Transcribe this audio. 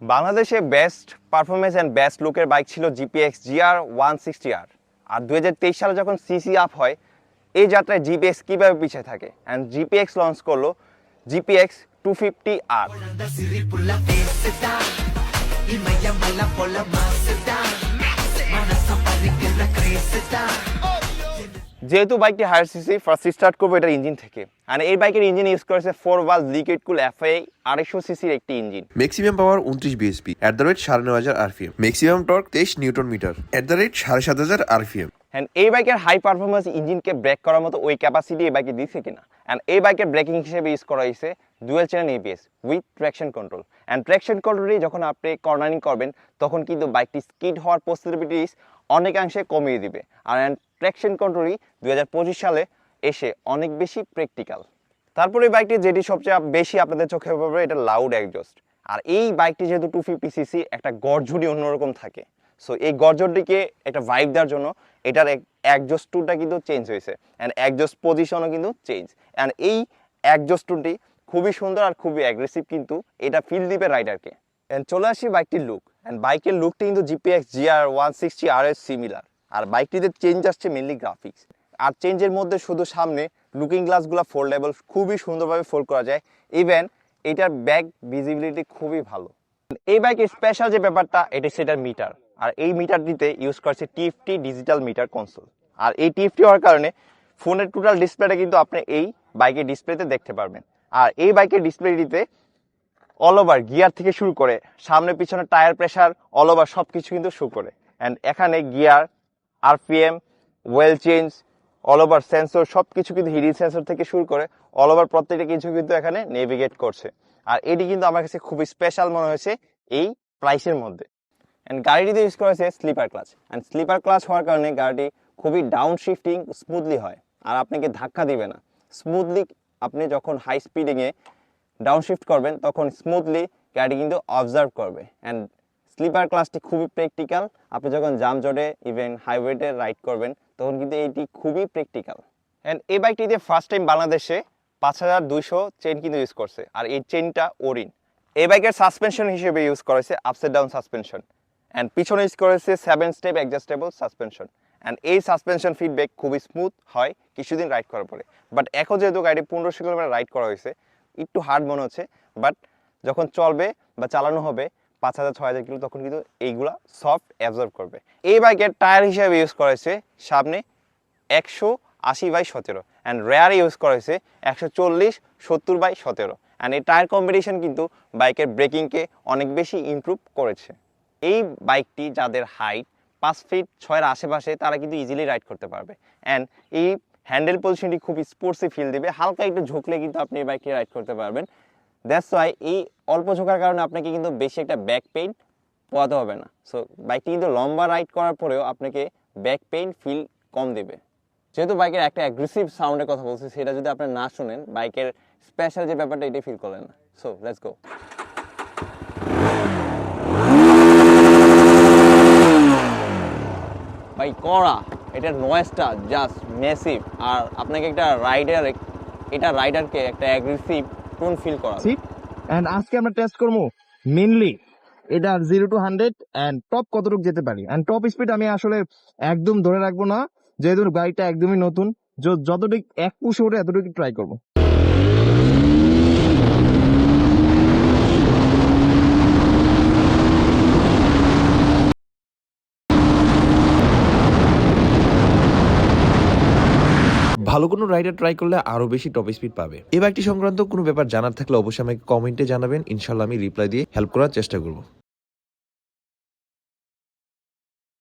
বাংলাদেশে best performance and best লুকের bike ছিল GPX GR one sixty R আর দুহাজার তেইশ সালে যখন সিসি আপ হয়, এই যাত্রায় জিপিএক্স কীভাবে পিছিয়ে থাকে? অ্যান্ড জিপিএক্স লঞ্চ করল জিপিএক্স টু ফিফটি আর যেহেতু বাইকটি হায়ার সিসি ফার্স্ট স্টার্ট করব এটার ইঞ্জিন থেকে। আর এই বাইকের ইঞ্জিন ইউজ করেছে four valve liquid cool F I আড়াইশো সিসির একটি ইঞ্জিন ম্যাক্সিমাম পাওয়ার উনত্রিশ বিএসপি অ্যাট দ্য রেট সাড়ে নয় হাজার আরপিএম ম্যাক্সিমাম টর্ক তেইশ newton metre at the rate সাড়ে সাত হাজার আরপিএম অ্যান্ড এই বাইকের হাই পারফরমেন্স ইঞ্জিনকে ব্রেক করার মতো ওই ক্যাপাসিটি এই বাইকে দিচ্ছে কিনা? অ্যান্ড এই বাইকের ব্রেকিং হিসেবে ইউজ করা হয়েছে dual channel ABS with traction control and traction কন্ট্রোলে যখন আপনি কর্নারিং করবেন, তখন কিন্তু বাইকটি স্কিড হওয়ার পসিবিলিটিস অনেকাংশে কমিয়ে দিবে। আর অ্যান্ড ট্র্যাকশন কন্ট্রোলই দু হাজার পঁচিশ সালে এসে অনেক বেশি প্র্যাকটিক্যাল তারপরে এই বাইকটি যেটি সবচেয়ে বেশি আপনাদের চোখে পড়বে, এটা লাউড একজস্ট আর এই বাইকটি যেহেতু টু ফিফটি সিসি একটা গর্জুরি অন্যরকম থাকে। সো এই গর্জনটিকে একটা ভাইব দেওয়ার জন্য এটার একজস্ট টুলটা কিন্তু চেঞ্জ হয়েছে অ্যান্ড একজস্ট পজিশনও কিন্তু চেঞ্জ অ্যান্ড এই একজস্ট টুলটি খুবই সুন্দর আর খুবই অ্যাগ্রেসিভ কিন্তু এটা ফিল দিবে রাইডারকে অ্যান্ড চলে আসি বাইকটির লুক অ্যান্ড বাইকের লুকটি কিন্তু GPX GR one sixty R S similar আর বাইকটিতে চেঞ্জ আসছে মেনলি গ্রাফিক্স আর চেঞ্জের মধ্যে শুধু সামনে লুকিং গ্লাসগুলো ফোল্ডেবল খুবই সুন্দরভাবে ফোল্ড করা যায়। ইভেন এটার ব্যাক ভিজিবিলিটি খুবই ভালো। এই বাইকের স্পেশাল যে ব্যাপারটা, এটা সেটার মিটার আর এই মিটারটিতে ইউজ করছে টিএফটি ডিজিটাল মিটার কনসোল আর এই টিএফটি হওয়ার কারণে ফোনের টোটাল ডিসপ্লেটা কিন্তু আপনি এই বাইকের ডিসপ্লেতে দেখতে পারবেন। আর এই বাইকের ডিসপ্লেটিতে অল ওভার গিয়ার থেকে শুরু করে সামনে পিছনে টায়ার প্রেশার অল ওভার সব কিছু কিন্তু শো করে। অ্যান্ড এখানে gear RPM well change all over sensor সব কিছু কিন্তু হিডি সেন্সর থেকে শুরু করে অল ওভার প্রত্যেকটা কিছু কিন্তু এখানে নেভিগেট করছে। আর এটি কিন্তু আমার কাছে খুবই স্পেশাল মনে হয়েছে এই প্রাইসের মধ্যে। অ্যান্ড গাড়িটিতে ইউজ করা হয়েছে slipper clutch and slipper clutch হওয়ার কারণে গাড়িটি খুবই ডাউন শিফটিং স্মুথলি হয়। আর আপনাকে ধাক্কা দিবে না। স্মুথলি আপনি যখন হাই স্পিডিংয়ে ডাউন শিফট করবেন, তখন স্মুথলি গাড়ি কিন্তু অবজার্ভ করবে। অ্যান্ড স্লিপার ক্লাসটি খুবই প্র্যাকটিক্যাল আপনি যখন জাম জটে ইভেন হাইওয়েতে রাইড করবেন, তখন কিন্তু এটি খুবই প্র্যাকটিক্যাল অ্যান্ড এই বাইকটিতে ফার্স্ট টাইম বাংলাদেশে পাঁচ হাজার দুইশো চেন কিন্তু ইউজ করছে। আর এই চেনটা ওরিন এই বাইকের সাসপেনশন হিসেবে ইউজ করেছে আপসাইড ডাউন সাসপেনশন অ্যান্ড পিছনে ইউজ করেছে seven step adjustable suspension and এই সাসপেনশন ফিডব্যাক খুবই স্মুথ হয় কিছুদিন রাইড করার পরে। বাট এখন যেহেতু গাড়ি পনেরোশো কিলোমিটার রাইড করা হয়েছে, একটু হার্ড মনে হচ্ছে। বাট যখন চলবে বা চালানো হবে, পাঁচ হাজার, ছয় হাজার কিলো, তখন কিন্তু এইগুলা সফট অ্যাবজর্ব করবে। এই বাইকের টায়ার হিসাবে ইউজ করেছে সামনে একশো আশি বাই সতেরো। অ্যান্ড রেয়ার ইউজ করেছে একশো চল্লিশ, সত্তর বাই সতেরো। অ্যান্ড এই টায়ার কম্বিনেশন কিন্তু বাইকের ব্রেকিংকে অনেক বেশি ইমপ্রুভ করেছে। এই বাইকটি যাদের হাইট পাঁচ ফিট ছয়ের আশেপাশে, তারা কিন্তু ইজিলি রাইড করতে পারবে। অ্যান্ড এই হ্যান্ডেল পজিশনটি খুব স্পোর্টসি ফিল দেবে। হালকা একটু ঝুঁকলে কিন্তু আপনি এই বাইকটি রাইড করতে পারবেন। দ্যাটস ওয়াই এই অল্প ঝোঁকার কারণে আপনাকে কিন্তু বেশি একটা ব্যাক পেইন পোয়াতে হবে না। সো বাইকটি কিন্তু লম্বা রাইড করার পরেও আপনাকে ব্যাক পেইন ফিল কম দেবে। যেহেতু বাইকের একটা অ্যাগ্রেসিভ সাউন্ডের কথা বলছি, সেটা যদি আপনি না শুনেন, বাইকের স্পেশাল যে ব্যাপারটা এটাই ফিল করলেন না। সো লেটস গো ভাই, কড়া। এটার নয়েজটা জাস্ট মেসিভ আর আপনাকে একটা রাইডার এটা রাইডারকে একটা অ্যাগ্রেসিভ টোন ফিল করা এন্ড আজকে আমরা টেস্ট করব মেনলি এটা zero to hundred and top কতটুকু যেতে পারি। এন্ড টপ স্পিড আমি আসলে একদম ধরে রাখব না, যেহেতু গাড়িটা একদমই নতুন। যতটুকু এক পুষে ওঠে এতটুকু ট্রাই করব। ভালো কোনো রাইডার ট্রাই করলে আরও বেশি টপ স্পিড পাবে। এবার বাইকটি সংক্রান্ত কোনো ব্যাপার জানার থাকলে অবশ্যই আমাকে কমেন্টে জানাবেন। ইনশাল্লাহ আমি রিপ্লাই দিয়ে হেল্প করার চেষ্টা করব।